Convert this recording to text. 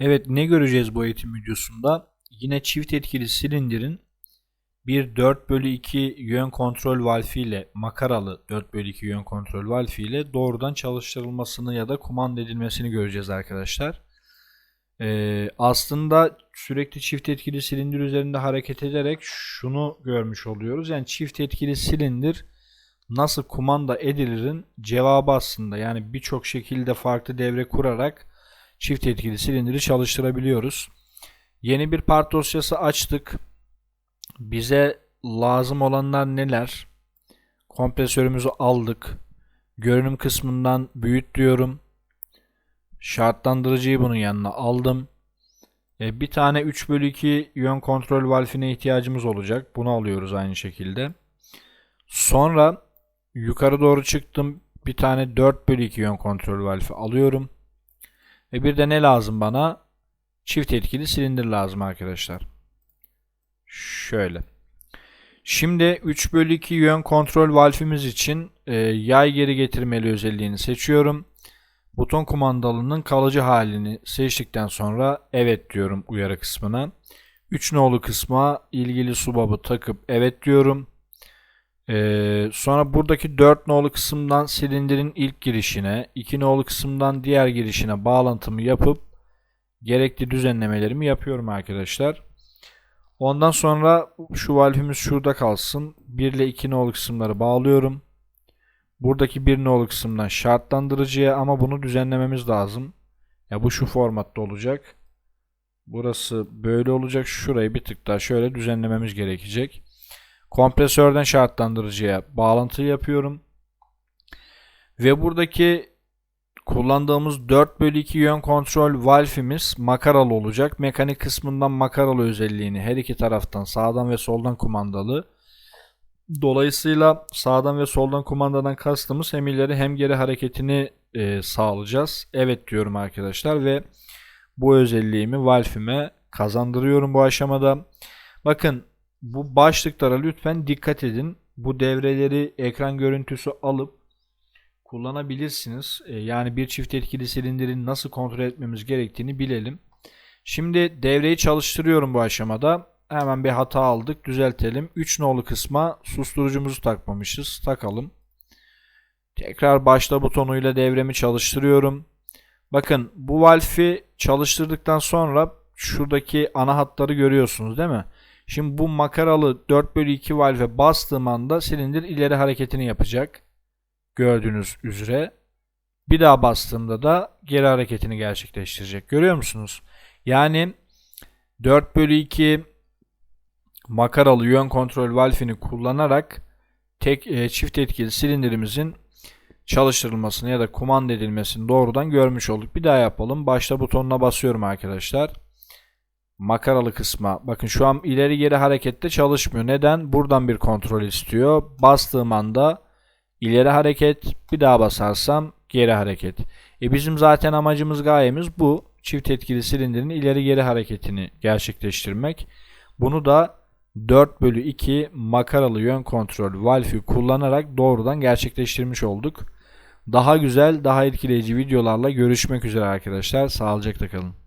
Evet ne göreceğiz bu eğitim videosunda? Yine çift etkili silindirin bir 4 bölü 2 yön kontrol valfi ile makaralı 4 bölü 2 yön kontrol valfi ile doğrudan çalıştırılmasını ya da kumanda edilmesini göreceğiz arkadaşlar. Ee, aslında sürekli çift etkili silindir üzerinde hareket ederek şunu görmüş oluyoruz. Yani çift etkili silindir nasıl kumanda edilirin cevabı aslında. Yani birçok şekilde farklı devre kurarak çift etkili silindiri çalıştırabiliyoruz. Yeni bir part dosyası açtık. Bize lazım olanlar neler? Kompresörümüzü aldık. Görünüm kısmından büyüt diyorum. Şartlandırıcıyı bunun yanına aldım. E, bir tane 3 bölü 2 yön kontrol valfine ihtiyacımız olacak. Bunu alıyoruz aynı şekilde. Sonra yukarı doğru çıktım. Bir tane 4 bölü 2 yön kontrol valfi alıyorum. Ve bir de ne lazım bana? Çift etkili silindir lazım arkadaşlar. Şöyle. Şimdi 3 bölü 2 yön kontrol valfimiz için e, yay geri getirmeli özelliğini seçiyorum. Buton kumandalının kalıcı halini seçtikten sonra evet diyorum uyarı kısmına. 3 nolu kısma ilgili subabı takıp evet diyorum. Ee, sonra buradaki 4 nolu kısımdan silindirin ilk girişine, 2 nolu kısımdan diğer girişine bağlantımı yapıp gerekli düzenlemelerimi yapıyorum arkadaşlar. Ondan sonra şu valfimiz şurada kalsın. 1 ile 2 nolu kısımları bağlıyorum. Buradaki 1 nolu kısımdan şartlandırıcıya ama bunu düzenlememiz lazım. Ya bu şu formatta olacak. Burası böyle olacak. Şurayı bir tık daha şöyle düzenlememiz gerekecek. Kompresörden şartlandırıcıya bağlantı yapıyorum. Ve buradaki kullandığımız 4 bölü 2 yön kontrol valfimiz makaralı olacak. Mekanik kısmından makaralı özelliğini her iki taraftan sağdan ve soldan kumandalı. Dolayısıyla sağdan ve soldan kumandadan kastımız hem ileri hem geri hareketini e, sağlayacağız. Evet diyorum arkadaşlar ve bu özelliğimi valfime kazandırıyorum bu aşamada. Bakın bu başlıklara lütfen dikkat edin. Bu devreleri ekran görüntüsü alıp kullanabilirsiniz. E, yani bir çift etkili silindirin nasıl kontrol etmemiz gerektiğini bilelim. Şimdi devreyi çalıştırıyorum bu aşamada. Hemen bir hata aldık. Düzeltelim. 3 nolu kısma susturucumuzu takmamışız. Takalım. Tekrar başla butonuyla devremi çalıştırıyorum. Bakın bu valfi çalıştırdıktan sonra şuradaki ana hatları görüyorsunuz değil mi? Şimdi bu makaralı 4 bölü 2 valve bastığım anda silindir ileri hareketini yapacak. Gördüğünüz üzere. Bir daha bastığımda da geri hareketini gerçekleştirecek. Görüyor musunuz? Yani 4 bölü 2 makaralı yön kontrol valfini kullanarak tek e, çift etkili silindirimizin çalıştırılmasını ya da kumanda edilmesini doğrudan görmüş olduk. Bir daha yapalım. Başta butonuna basıyorum arkadaşlar. Makaralı kısma. Bakın şu an ileri geri harekette çalışmıyor. Neden? Buradan bir kontrol istiyor. Bastığım anda ileri hareket. Bir daha basarsam geri hareket. E bizim zaten amacımız gayemiz bu. Çift etkili silindirin ileri geri hareketini gerçekleştirmek. Bunu da 4 bölü 2 makaralı yön kontrol valfi kullanarak doğrudan gerçekleştirmiş olduk. Daha güzel, daha etkileyici videolarla görüşmek üzere arkadaşlar. Sağlıcakla kalın.